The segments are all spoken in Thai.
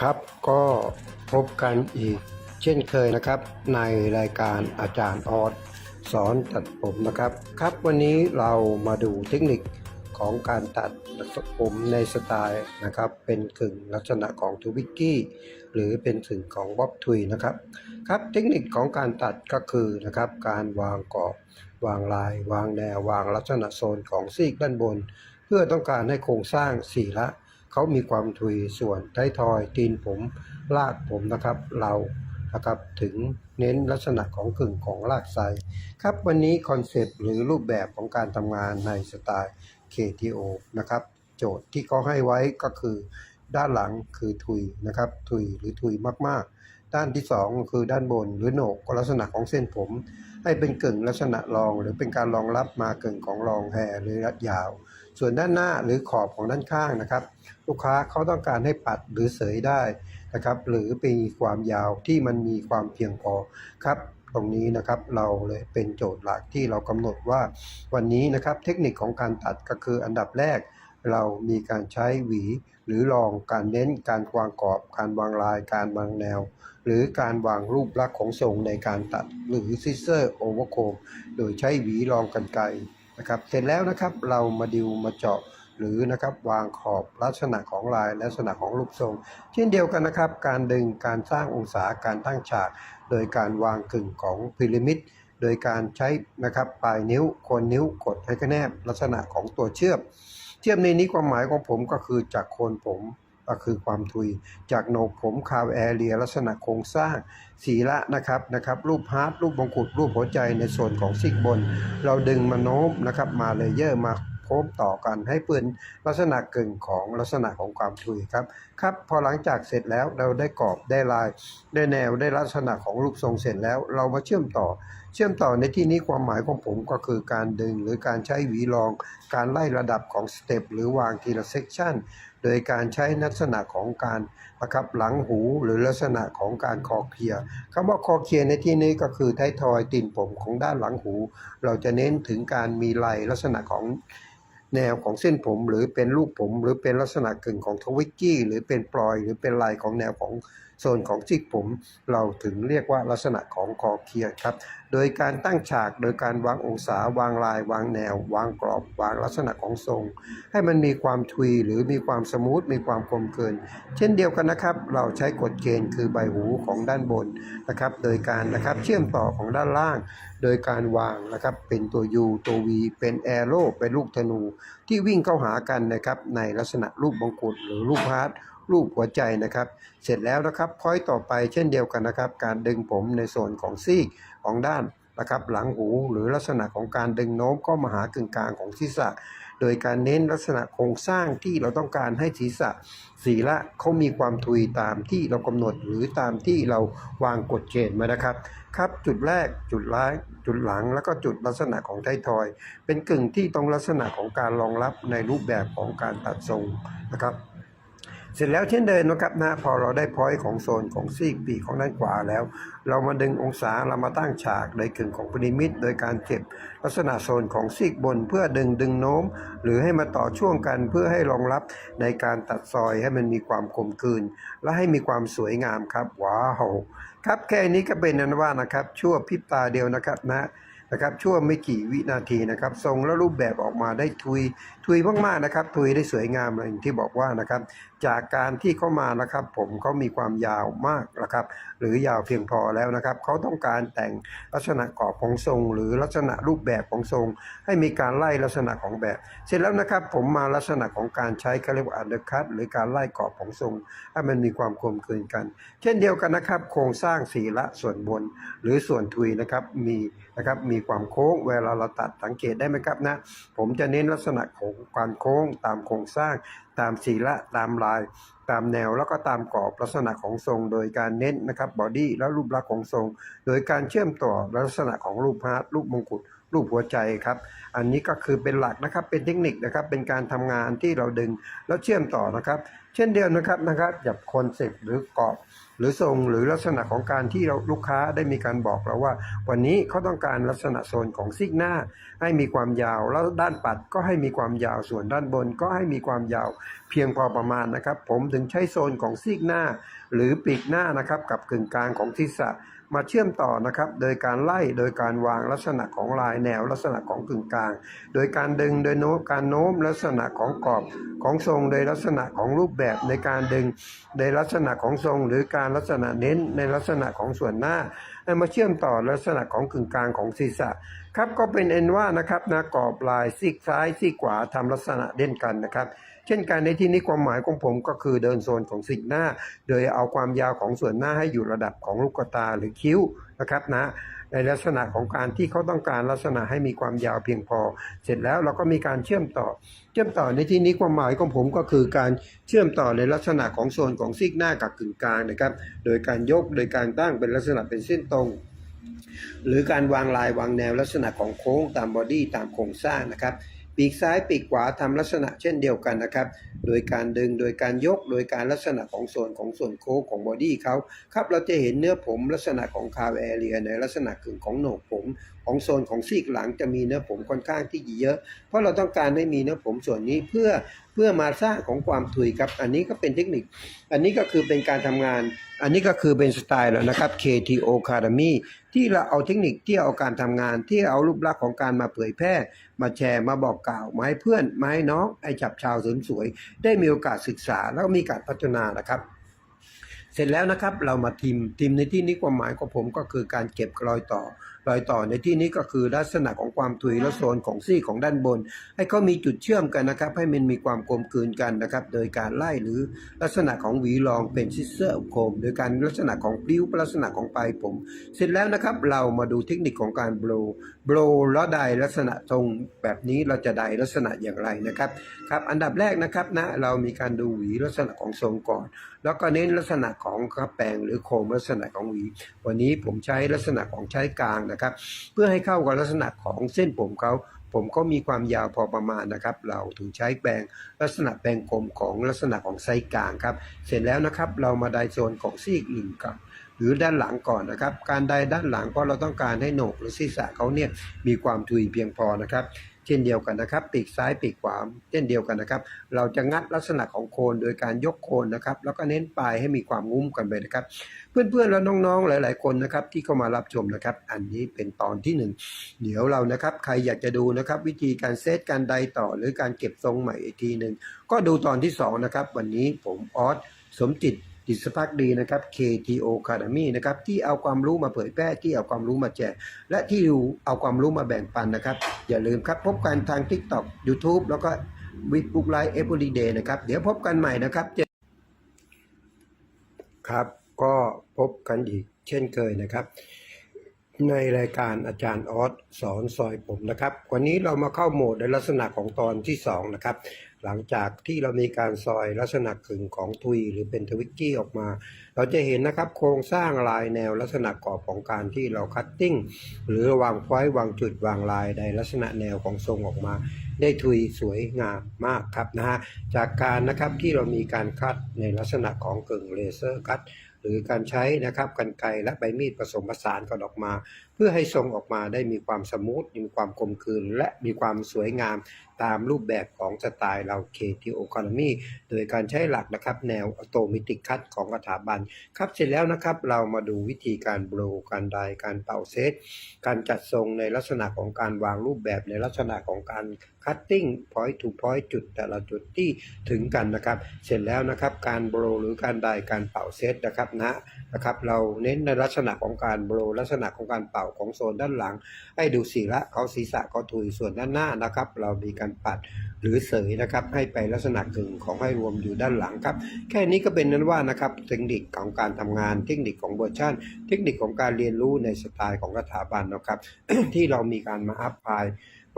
ครับก็พบกันอีกเช่นเคยนะครับ ในรายการอาจารย์ออสสอนตัดผมนะครับ ครับวันนี้เรามาดูเทคนิคของการตัดผมในสไตล์นะครับ เป็นกึ่งลักษณะของทูบิกกี้หรือเป็นกึ่งของบ๊อบทุยนะครับ ครับเทคนิคของการตัดก็คือนะครับการวางกรอบวางลาย วางแนววางลักษณะโซนของซีกด้านบน เพื่อต้องการให้โครงสร้างสี่ละ เขามีความทุยส่วนท้ายทอยตีนผมลากผมนะครับ เรานะครับถึงเน้นลักษณะของกึ่งของลากไซครับวันนี้คอนเซปต์หรือรูปแบบของการทำงานในสไตล์ KTO นะครับ โจทย์ที่เขาให้ไว้ก็คือ ด้านหลังคือทุยนะครับ ทุยหรือทุยมากๆ ด้านที่สองคือด้านบนหรือโหนกก็ลักษณะของเส้นผม ให้เป็นกึ่งลักษณะรอง หรือเป็นการรองรับมากึ่งของรองแฮหรือรัดยาว ส่วนด้านหน้าหรือขอบของด้านข้างนะครับ ลูกค้าเขาต้องการให้ปัดหรือเสยได้นะครับ หรือมีความยาวที่มันมีความเพียงพอครับตรงนี้นะครับเราเลยเป็นโจทย์หลักที่เรากำหนดว่า วันนี้นะครับเทคนิคของการตัดก็คืออันดับแรก เรามีการใช้หวี หรือลองการเน้นการวางกรอบ การวางลาย การวางแนว หรือการวางรูปลักษณ์ของทรงในการตัดหรือซิสเซอร์โอเวอร์โคมโดยใช้หวีรองกันไกร นะครับเสร็จแล้วนะครับเรามาดิวมาเจาะหรือนะครับวางขอบลักษณะของลายลักษณะของรูปทรง เช่นเดียวกันนะครับ การดึงการสร้างองศาการตั้งฉาก โดยการวางกึ่งของพีระมิดโดยการใช้นะครับปลายนิ้วโคนนิ้วกดให้กระแนบลักษณะของตัวเชื่อมเชื่อมในนี้ความหมายของผมก็คือจากโคนผม ก็คือความทุย จากโหนกผมคาวแอเรียลักษณะโครงสร้างสีละนะครับนะครับรูปฮาร์ดรูปมงกุฎรูปหัวใจในส่วนของซิกบน เราดึงมาโน้มนะครับมาเลเยอร์มาโค้มต่อกันให้เปืนลักษณะกึ่งของลักษณะของความทุยครับครับพอหลังจากเสร็จแล้วเราได้กรอบได้ลาย ได้แนวได้ลักษณะของรูปทรงเสร็จแล้ว เรามาเชื่อมต่อ เชื่อมต่อในที่นี้ความหมายของผมก็คือการดึงหรือการใช้หวีรอง การไล่ระดับของสเต็ปหรือวางทีละเซกชัน โดยการใช้ลักษณะของการประครับหลังหูหรือลักษณะของการคอเคลียคำว่าคอเคลียในที่นี้ก็คือท้ายทอยตีนผมของด้านหลังหู เราจะเน้นถึงการมีลายลักษณะของแนวของเส้นผม หรือเป็นลูกผม หรือเป็นลักษณะกึ่งของทวิกกี้ หรือเป็นปลอย หรือเป็นลายของแนวของ โซนของจิกผม เราถึงเรียกว่าลักษณะของคอเคลียร์ครับ โดยการตั้งฉากโดยการวางองศาวางลาย วางแนว วางกรอบ วางลักษณะของทรง ให้มันมีความทุยหรือมีความสมูทมีความคมเกิน เช่นเดียวกันนะครับ เราใช้กฎเกณฑ์คือใบหูของด้านบนนะครับ โดยการนะครับเชื่อมต่อของด้านล่าง โดยการวางนะครับเป็นตัว U ตัว V เป็นแอโร่เป็นลูกธนู ที่วิ่งเข้าหากันนะครับในลักษณะรูปมงกุฎหรือรูปฮาร์ด รูปหัวใจนะครับ เสร็จแล้วนะครับพอยต่อไปเช่นเดียวกันนะครับ การดึงผมในส่วนของซีกของด้านนะครับ หลังหูหรือลักษณะของการดึงโน้มก็มาหากึ่งกลางของศีรษะ โดยการเน้นลักษณะโครงสร้างที่เราต้องการให้ศีรษะศีละเขามีความทุยตามที่เรากำหนดหรือตามที่เราวางกฎเกณฑ์มานะครับครับจุดแรกจุดร้ายจุดหลังแล้วก็จุดลักษณะของไททอย เป็นกึ่งที่ตรงลักษณะของการรองรับในรูปแบบของการตัดทรงนะครับ เสร็จแล้วเช่นเดิมนะครับนะพอเราได้พอยต์ของโซนของซีกปีกของด้านขวาแล้ว เรามาดึงองศาเรามาตั้งฉากในกึ่งของพีระมิด โดยการเก็บลักษณะโซนของซีกบน เพื่อดึงดึงโน้ม หรือให้มาต่อช่วงกันเพื่อให้รองรับในการตัดซอยให้มันมีความกลมกลืน และให้มีความสวยงามครับว้าวครับแค่นี้ก็เป็นนั้นว่านะครับชั่วพริบตาเดียวนะครับนะนะครับชั่วไม่กี่วินาทีนะครับทรงและรูปแบบออกมาได้ทุยทุยมากๆนะครับทุยได้สวยงามเลยอย่างที่บอกว่านะครับจากการที่เข้ามานะครับ ผมเขามีความยาวมากนะครับ หรือยาวเพียงพอแล้วนะครับเขาต้องการแต่งลักษณะกรอบของทรง หรือลักษณะรูปแบบของทรง ให้มีการไล่ลักษณะของแบบ เสร็จแล้วนะครับ ผมมาลักษณะของการใช้เขาเรียกว่าอันเดอร์คัตหรือการไล่กรอบของทรงให้มันมีความกลมกลืนกัน เช่นเดียวกันนะครับ โครงสร้างสีละส่วนบน หรือส่วนทุยนะครับมีนะครับมีความโค้งเวลาเราตัดสังเกตได้ไหมครับนะผมจะเน้นลักษณะของการโค้งตามโครงสร้าง ตามสีละตามลาย ตามแนวแล้วก็ตามกรอบลักษณะของทรง โดยการเน้นนะครับบอดี้และรูปลักษณ์ของทรง โดยการเชื่อมต่อลักษณะของรูปพาร์ทรูปมงกุฎ รูปหัวใจครับ อันนี้ก็คือเป็นหลักนะครับ เป็นเทคนิคนะครับ เป็นการทำงานที่เราดึงแล้วเชื่อมต่อนะครับ เช่นเดียวนะครับนะครับจับคอนเซปต์หรือกรอบ หรือทรงหรือลักษณะของการที่เราลูกค้าได้มีการบอกเราว่า วันนี้เขาต้องการลักษณะโซนของซิกหน้า ให้มีความยาวแล้วด้านปัดก็ให้มีความยาวส่วนด้านบน ก็ให้มีความยาวเพียงพอประมาณนะครับ ผมถึงใช้โซนของซีกหน้า หรือปีกหน้านะครับ กับกึ่งกลางของศีรษะ มาเชื่อมต่อนะครับ โดยการไล่โดยการวางลักษณะของลายแนวลักษณะของกึ่งกลาง โดยการดึงโดยโน้มการโน้มลักษณะของกรอบของทรงโดยลักษณะของรูปแบบในการดึงในลักษณะของทรง หรือการลักษณะเน้นในลักษณะของส่วนหน้าให้มาเชื่อมต่อลักษณะของกึ่งกลางของศีรษะครับก็เป็นเอ็นว่านะครับนะกรอบลายซีกซ้ายซีกขวาทำลักษณะเด่นกันนะครับ เช่นกันในที่นี้ความหมายของผมก็คือเดินโซนของสิ่งหน้า โดยเอาความยาวของส่วนหน้าให้อยู่ระดับของลูกตาหรือคิ้วนะครับนะในลักษณะของการที่เขาต้องการลักษณะให้มีความยาวเพียงพอ เสร็จแล้วเราก็มีการเชื่อมต่อ เชื่อมต่อในที่นี้ความหมายของผมก็คือการเชื่อมต่อในลักษณะของโซนของซีกหน้ากับกึ่งกลางนะครับ โดยการยกโดยการตั้งเป็นลักษณะเป็นเส้นตรง หรือการวางลายวางแนวลักษณะของโค้งตามบอดี้ตามโครงสร้างนะครับ ปีกซ้ายปีกขวาทำลักษณะเช่นเดียวกันนะครับ โดยการดึงโดยการยกโดยการลักษณะของส่วนของส่วนโค้งของบอดี้เขาครับเราจะเห็นเนื้อผมลักษณะของคาร์แอเรียในลักษณะกึ่งของโหนกผม ของโซนของซีกหลังจะมีเนื้อผมค่อนข้างที่เยอะ เพราะเราต้องการให้มีเนื้อผมส่วนนี้เพื่อเพื่อมาสร้างของความถุยครับ อันนี้ก็เป็นเทคนิค อันนี้ก็คือเป็นการทำงาน อันนี้ก็คือเป็นสไตล์แล้วนะครับ KTO Academy ที่เราเอาเทคนิคที่เอาการทำงาน ที่เอารูปลักษณ์ของการมาเผยแพร่ มาแชร์มาบอกกล่าวมาให้เพื่อนมาให้น้องไอ้จับชาวเสริมสวย ได้มีโอกาสศึกษาแล้วก็มีการพัฒนานะครับเสร็จแล้วนะครับเรามาทิมทิมในที่นี้ความหมายของผมก็คือการเก็บรอยต่อ รอยต่อในที่นี้ก็คือลักษณะของความถุยและโซนของซี่ของด้านบน ให้เขามีจุดเชื่อมกันนะครับ ให้มันมีความกลมกลืนกันนะครับ โดยการไล่หรือลักษณะของหวีรองเป็นซิสเซอร์โคม โดยการลักษณะของปลิ้วลักษณะของปลายผม เสร็จแล้วนะครับ เรามาดูเทคนิคของการโบลโบลแล้วไดลักษณะทรงแบบนี้เราจะไดลักษณะอย่างไรนะครับครับอันดับแรกนะครับนะเรามีการดูหวีลักษณะของทรงก่อน แล้วก็เน้นลักษณะของกระแปงหรือโคมลักษณะของหวี วันนี้ผมใช้ลักษณะของใช้กลางนะครับเพื่อให้เข้ากับลักษณะของเส้นผมเขาผมก็มีความยาวพอประมาณนะครับ เราถึงใช้แปรงลักษณะแปรงกลมของลักษณะของไซส์กลางครับ เสร็จแล้วนะครับ เรามาไดโซนของซีกอื่นก่อนหรือด้านหลังก่อนนะครับ การไดด้านหลังเพราะเราต้องการให้โหนกหรือศีรษะเขาเนี่ยมีความทุยเพียงพอนะครับ ช่นเดียวกันนะครับ ปีกซ้ายปีกขวาเช่นเดียวกันนะครับ เราจะงัดลักษณะของโคนโดยการยกโคนนะครับ แล้วก็เน้นปลายให้มีความงุ้มกันไปนะครับ เพื่อนๆและน้องๆหลาย ๆ คนนะครับที่เข้ามารับชมนะครับ อันนี้เป็นตอนที่หนึ่งเดี๋ยวเรานะครับใครอยากจะดูนะครับ วิธีการเซตการไดต่อ หรือการเก็บทรงใหม่อีกทีหนึ่งก็ดูตอนที่สองนะครับวันนี้ผมออสสมจิต จิตสภักดีนะครับ KTO Academy นะครับที่เอาความรู้มาเผยแพร่ที่เอาความรู้มาแจกและที่เอาความรู้มาแบ่งปันนะครับ อย่าลืมครับพบกันทาง TikTok YouTube แล้วก็วิบุ๊กไลฟ์เอฟ r y Day นะครับ เดี๋ยวพบกันใหม่นะครับครับ ก็พบกันอีกเช่นเคยนะครับ ในรายการอาจารย์ออสสอนซอยผมนะครับ วันนี้เรามาเข้าโหมดในลักษณะของตอนที่สองนะครับ หลังจากที่เรามีการซอยลักษณะกึ่งของทุยหรือเป็นทวิกกี้ออกมา เราจะเห็นนะครับโครงสร้างลายแนวลักษณะกรอบของการที่เราคัตติ้งหรือวางไว้วางจุดวางลายในลักษณะแนวของทรงออกมา ได้ทุยสวยงามมากครับนะฮะจากการนะครับที่เรามีการคัดในลักษณะของกึ่งเลเซอร์คัดหรือการใช้นะครับกันไกรและใบมีดผสมผสานกันออกมา พื่อให้ทรงออกมาได้มีความสมูทมีความกลมกลืนและมีความสวยงามตามรูปแบบของสไตล์เราเคทีโอคอนมีโดยการใช้หลักนะครับแนวอโตมิติกคัตของสถาบัน ครับเสร็จแล้วนะครับเรามาดูวิธีการโบรการไดการเป่าเซต การจัดทรงในลักษณะของการวางรูปแบบในลักษณะของการคัตติ้งพอยต์ทูพอยต์จุดแต่ละจุดที่ถึงกันนะครับ เสร็จแล้วนะครับการโบรหรือการไดการเป่าเซตนะครับนะนะครับ เราเน้นในลักษณะของการโบรลักษณะของการเป่าของโซนด้านหลัง ให้ดูสีละเขาศีรษะเขาถุยส่วนด้านหน้านะครับ เรามีการปัดหรือเสยนะครับ ให้ไปลักษณะกึ่งของให้รวมอยู่ด้านหลังครับ แค่นี้ก็เป็นนั้นว่านะครับเทคนิคของการทำงานเทคนิคของเวอร์ชันเทคนิคของการเรียนรู้ในสไตล์ของสถาบันนะครับ ที่เรามีการมาอัพพลาย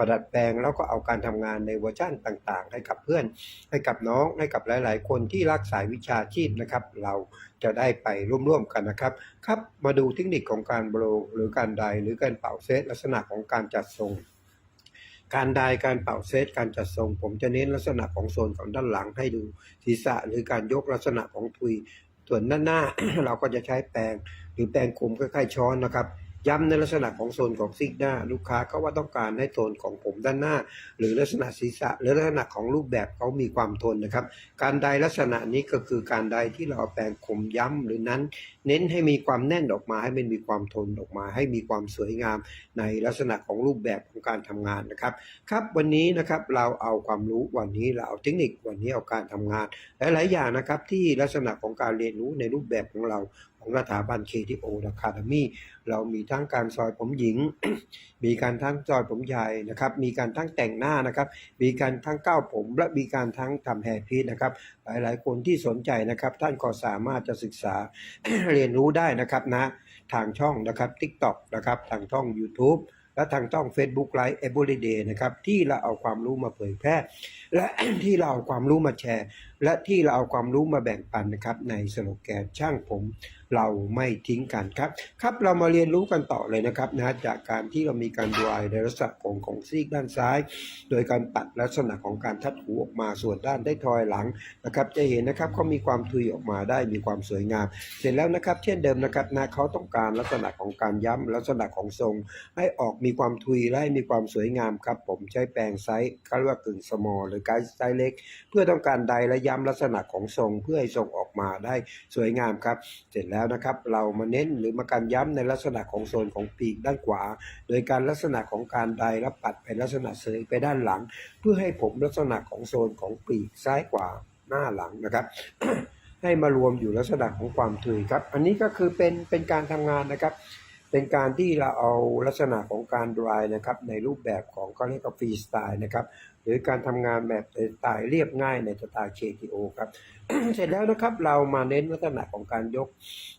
ประดัดแปลง แล้วก็เอาการทำงานในเวอร์ชันต่างๆ ให้กับเพื่อน ให้กับน้องให้กับหลาย ๆ คนที่รักสายวิชาชีพนะครับ เราจะได้ไปร่วมๆกันนะครับครับมาดูเทคนิคของการโบรหรือการไดหรือการเป่าเซตลักษณะของการจัดทรงการไดการเป่าเซตการจัดทรง ผมจะเน้นลักษณะของโซนของด้านหลังให้ดูศีรษะหรือการยกลักษณะของทุยส่วนด้านหน้าเราก็จะใช้แปรงหรือแปรงคมคล้ายๆช้อนนะครับ ย้ำในลักษณะของโซนของซิกหน้า ลูกค้าก็ว่าต้องการให้โซนของผมด้านหน้า หรือลักษณะศีรษะ หรือลักษณะของรูปแบบเขามีความทนนะครับ การใดลักษณะนี้ก็คือการใดที่เราแปลงคมย้ำหรือนั้นเน้นให้มีความแน่นออกมา ให้มันมีความทนออกมา ให้มีความสวยงามในลักษณะของรูปแบบของการทำงานนะครับครับวันนี้นะครับเราเอาความรู้วันนี้เราเอาเทคนิควันนี้เอาการทำงานหลายๆอย่างนะครับที่ลักษณะของการเรียนรู้ในรูปแบบของเราของสถาบัน KTO Academy เรามีทั้งการซอยผมหญิง มีการทั้งซอยผมชายนะครับ มีการทั้งแต่งหน้านะครับ มีการทั้งก้าวผม และมีการทั้งทำแฮร์พีนะครับ หลายๆ คนที่สนใจนะครับ ท่านก็สามารถจะศึกษาเรียนรู้ได้นะครับนะทางช่องนะครับ TikTok นะครับทางช่อง YouTube และทางช่อง Facebook Live Everyday นะครับที่เราเอาความรู้มาเผยแพร่ และที่เราเอาความรู้มาแชร์ และที่เราเอาความรู้มาแบ่งปันนะครับในสโลแกนช่างผมเราไม่ทิ้งกันครับ ครับเรามาเรียนรู้กันต่อเลยนะครับนะจากการที่เรามีการดรายในลักษณะของของซีกด้านซ้าย โดยการปัดลักษณะของการทัดหูออกมาส่วนด้านได้ทอยหลังนะครับ จะเห็นนะครับเขามีความทุยออกมาได้มีความสวยงาม เสร็จแล้วนะครับ เช่นเดิมนะครับนะเขาต้องการลักษณะของการย้ำลักษณะของทรง ให้ออกมีความทุยและมีความสวยงามครับ ผมใช้แปรงไซส์เขาเรียกว่ากึ่งสมอลหรือไกด์ไซส์เล็ก เพื่อต้องการใดและย้ำลักษณะของทรงเพื่อให้ทรงออกมาได้สวยงามครับ เสร็จแล้วนะครับ เรามาเน้นหรือมาการย้ำในลักษณะของโซนของปีกด้านขวา โดยการลักษณะของการใดและปัดเป็นลักษณะเสยไปด้านหลัง เพื่อให้ผมลักษณะของโซนของปีกซ้ายขวาหน้าหลังนะครับให้มารวมอยู่ลักษณะของความถุยครับ อันนี้ก็คือเป็นเป็นการทำงานนะครับ เป็นการที่เราเอาลักษณะของการดรายนะครับในรูปแบบของเขาเรียกว่าฟรีสไตล์นะครับหรือการทำงานแบบสไตล์เรียบง่ายในสไตล์ KTO ครับ เสร็จแล้วนะครับเรามาเน้นลักษณะของการยก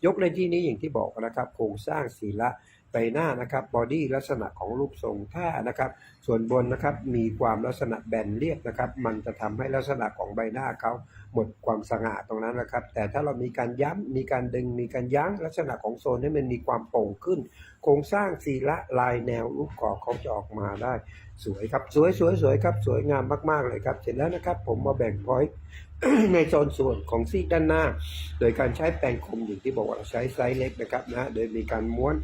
ยกในที่นี้อย่างที่บอกนะครับ โครงสร้างศีละใบหน้านะครับบอดี้ลักษณะของรูปทรงท่านะครับ ส่วนบนนะครับมีความลักษณะแบนเรียบนะครับ มันจะทำให้ลักษณะของใบหน้าเขา หมดความสง่าตรงนั้นนะครับ แต่ถ้าเรามีการย้ำมีการดึงมีการยั้งลักษณะของโซนให้มันมีความโป่งขึ้น โครงสร้างศีละลายแนวรูปก่อเขาจะออกมาได้ สวยครับสวยสวยสวยครับ สวยงามมากๆเลยครับ เสร็จแล้วนะครับ ผมมาแบ่งพอยต์ในโซนส่วนของซีกด้านหน้า โดยการใช้แปรงคมอย่างที่บอกว่าเราใช้ไซส์เล็กนะครับนะโดยมีการม้วน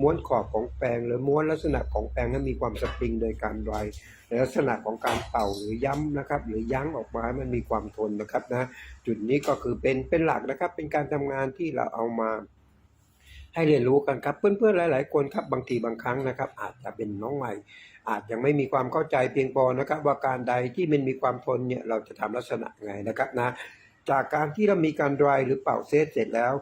ม้วนขอบของแปรงหรือม้วนลักษณะของแปรงให้มีความสปริงโดยการไรในลักษณะของการเป่าหรือย้ำนะครับ หรือยั้งออกมาให้มันมีความทนนะครับนะจุดนี้ก็คือเป็นเป็นหลักนะครับ เป็นการทำงานที่เราเอามาให้เรียนรู้กันครับเพื่อนๆหลาย ๆ คนครับบางทีบางครั้งนะครับ อาจจะเป็นน้องใหม่ อาจยังไม่มีความเข้าใจเพียงพอนะครับ ว่าการใดที่มันมีความทนเนี่ยเราจะทำลักษณะไงนะครับนะจากการที่เรามีการดรายหรือเป่าเซตเสร็จแล้ว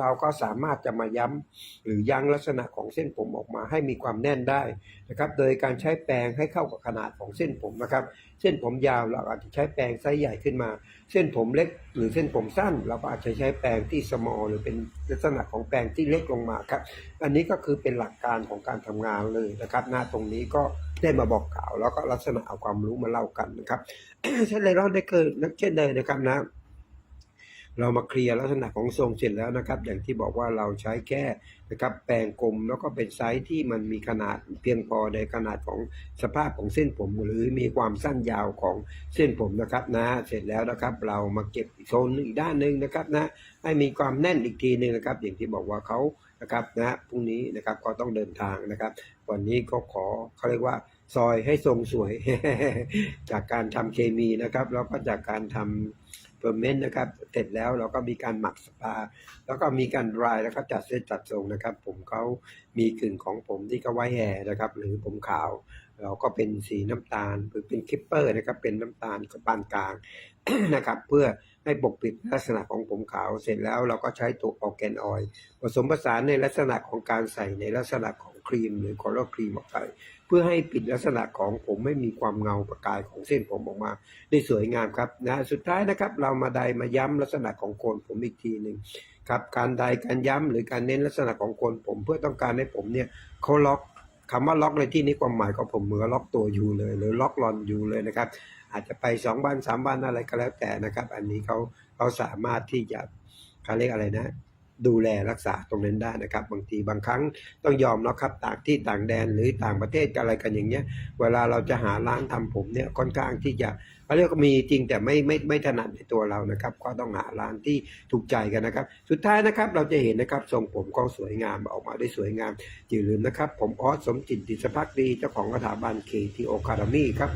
เราก็สามารถจะมาย้ำหรือยั้งลักษณะของเส้นผมออกมาให้มีความแน่นได้นะครับ โดยการใช้แปรงให้เข้ากับขนาดของเส้นผมนะครับ เส้นผมยาวเราอาจจะใช้แปรงไซส์ใหญ่ขึ้นมา เส้นผมเล็ก หรือเส้นผมสั้น เราก็อาจจะใช้แปรงที่ small หรือเป็นลักษณะของแปรงที่เล็กลงมาครับ อันนี้ก็คือเป็นหลักการของการทำงานเลยนะครับ หน้าตรงนี้ก็ได้มาบอกกล่าว แล้วก็ลักษณะเอาความรู้มาเล่ากันนะครับ เช่นเลยเราได้เกิดเช่นเลยนะครับนะ เรามาเคลียร์ลักษณะของทรงเสร็จแล้วนะครับ อย่างที่บอกว่าเราใช้แค่นะครับแปรงกลมแล้วก็เป็นไซส์ที่มันมีขนาดเพียงพอในขนาดของสภาพของเส้นผม หรือมีความสั้นยาวของเส้นผมนะครับนะเสร็จแล้วนะครับ เรามาเก็บโซนอีกด้านหนึ่งนะครับนะให้มีความแน่นอีกทีหนึ่งนะครับ อย่างที่บอกว่าเขานะครับนะพรุ่งนี้นะครับก็ต้องเดินทางนะครับ วันนี้ก็ขอเขาเรียกว่าซอยให้ทรงสวย จากการทำเคมีนะครับแล้วก็จากการทำเฟอ ร์เมนต์นะครับเสร็จแล้วเราก็มีการหมักสปา แล้วก็มีการดรายแล้วก็จัดเซตจัดทรงนะครับ ผมเขามีกึ่งของผมที่เขาไว้แห่นะครับ หรือผมขาว เราก็เป็นสีน้ำตาลหรือเป็นคิปเปอร์นะครับ เป็นน้ำตาลกับปานกลางนะครับ เพื่อให้ปกปิดลักษณะของผมขาวเสร็จแล้วเราก็ใช้ตัวออร์แกนออยล์ผสมผสานในลักษณะของการใส่ในลักษณะของครีม หรือคอลเลอร์ครีมออกไป เพื่อให้ปิดลักษณะของผมไม่มีความเงาประกายของเส้นผมออกมา ได้สวยงามครับนะสุดท้ายนะครับ เรามาไดมาย้ำลักษณะของโคนผมอีกทีหนึ่งครับการไดการย้ำหรือการเน้นลักษณะของโคนผม เพื่อต้องการให้ผมเนี่ยเขาล็อกคำว่าล็อกในที่นี้ความหมายของผมเหมือนล็อกตัวอยู่เลย หรือล็อกรอนอยู่เลยนะครับ อาจจะไปสองวันสามวันอะไรก็แล้วแต่นะครับ อันนี้เขาเขาสามารถที่จะเขาเรียกอะไรนะ ดูแลรักษาตรงนั้นได้นะครับ บางทีบางครั้งต้องยอมนะครับต่างที่ต่างแดนหรือต่างประเทศอะไรกันอย่างเงี้ย เวลาเราจะหาร้านทำผมเนี่ยค่อนข้างที่จะเขาเรียกมีจริงแต่ไม่ไม่ไม่ถนัดในตัวเรานะครับ ก็ต้องหาร้านที่ถูกใจกันนะครับ สุดท้ายนะครับเราจะเห็นนะครับทรงผมก็สวยงามออกมาได้สวยงามอย่าลืมนะครับ ผมออสสมจิตดิษภักดีเจ้าของสถาบันเคทีโอคา a มี่ครับ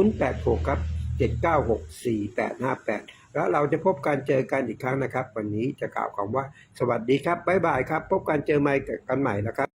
086ครับ796 4858 แล้วเราจะพบการเจอกันอีกครั้งนะครับ วันนี้จะกล่าวคำว่า สวัสดีครับบ๊ายบายครับ พบกันเจอใหม่กันใหม่นะครับ